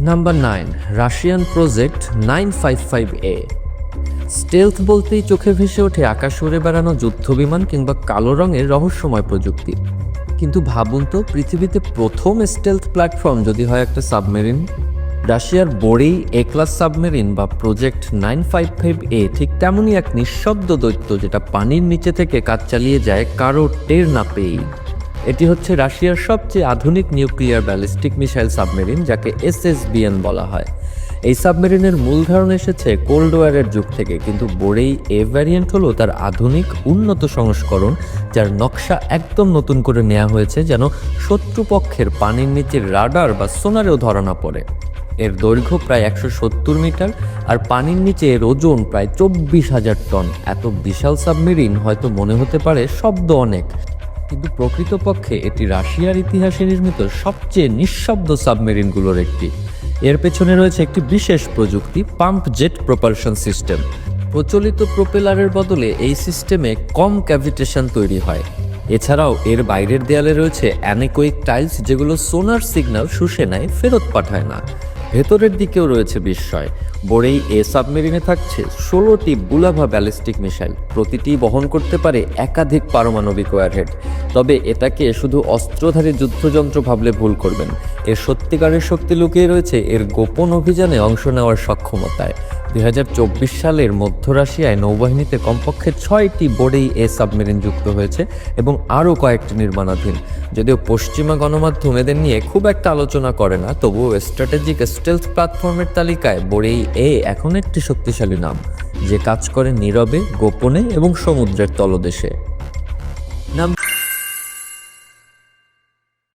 Number nine Russian project nine five five A stealth বলতেই চোখে ভেসে ওঠে আকাশ উড়ে বেড়ানো যুদ্ধবিমান কিংবা কালো রঙের রহস্যময় প্রযুক্তি। কিন্তু ভাবুন তো, পৃথিবীতে প্রথম স্টেলথ প্ল্যাটফর্ম যদি হয় একটা সাবমেরিন রাশিয়ার বোরেই এ ক্লাস সাবমেরিন বা project nine five five A ঠিক তেমনই এক নিঃশব্দ দৈত্য যেটা পানির নিচে থেকে কাজ চালিয়ে যায় কারও টের না পেয়েই। এটি হচ্ছে রাশিয়ার সবচেয়ে আধুনিক নিউক্লিয়ার ব্যালিস্টিক মিসাইল সাবমেরিন, যাকে এসএসবিএন বলা হয়। এই সাবমেরিনের মূল ধারণা এসেছে কোল্ড ওয়ারের যুগ থেকে, কিন্তু বোরেই এ ভ্যারিয়েন্ট হলো তার আধুনিক উন্নত সংস্করণ, যার নকশা একদম নতুন করে নেওয়া হয়েছে যেন শত্রুপক্ষের পানির নিচের রাডার বা সোনারেও ধরা না পড়ে। এর দৈর্ঘ্য প্রায় একশো সত্তর মিটার আর পানির নিচে এর ওজন প্রায় চব্বিশ হাজার টন। এত বিশাল সাবমেরিন হয়তো মনে হতে পারে শব্দ অনেক কিন্তু প্রকৃতপক্ষে এটি রাশিয়ার ইতিহাসে নির্মিত সবচেয়ে নিঃশব্দ সাবমেরিনগুলোর একটি। এর পেছনে রয়েছে একটি বিশেষ প্রযুক্তি, পাম্প জেট প্রপালশন সিস্টেম। প্রচলিত প্রোপেলারের বদলে এই সিস্টেমে কম ক্যাভিটেশন তৈরি হয়। এছাড়াও এর বাইরের দেয়ালে রয়েছে অ্যানেকোইক টাইলস যেগুলো সোনার সিগন্যাল শুষে নেয়, ফেরত পাঠায় না। ভেতরের দিকেও রয়েছে বিস্ময়। বোরেই এ সাবমেরিনে থাকছে ষোলোটি বুলাভা ব্যালিস্টিক মিসাইল। প্রতিটি বহন করতে পারে একাধিক পারমাণবিক ওয়ারহেড। তবে এটাকে শুধু অস্ত্রধারী যুদ্ধযন্ত্র ভাবলে ভুল করবেন। এর সত্যিকারের শক্তি লুকিয়ে রয়েছে এর গোপন অভিযানে অংশ নেওয়ার সক্ষমতায়। দুই হাজার চব্বিশ সালের মধ্য রাশিয়ায় নৌবাহিনীতে কমপক্ষে ছয়টি বোর্ডেই এ সাবমেরিন যুক্ত হয়েছে এবং আরও কয়েকটি নির্মাণাধীন। যদিও পশ্চিমা গণমাধ্যম এদের নিয়ে খুব একটা আলোচনা করে না, তবুও স্ট্র্যাটেজিক স্টেলথ প্ল্যাটফর্মের তালিকায় বোরেই এ এখন একটি শক্তিশালী নাম, যে কাজ করে নীরবে, গোপনে এবং সমুদ্রের তলদেশে।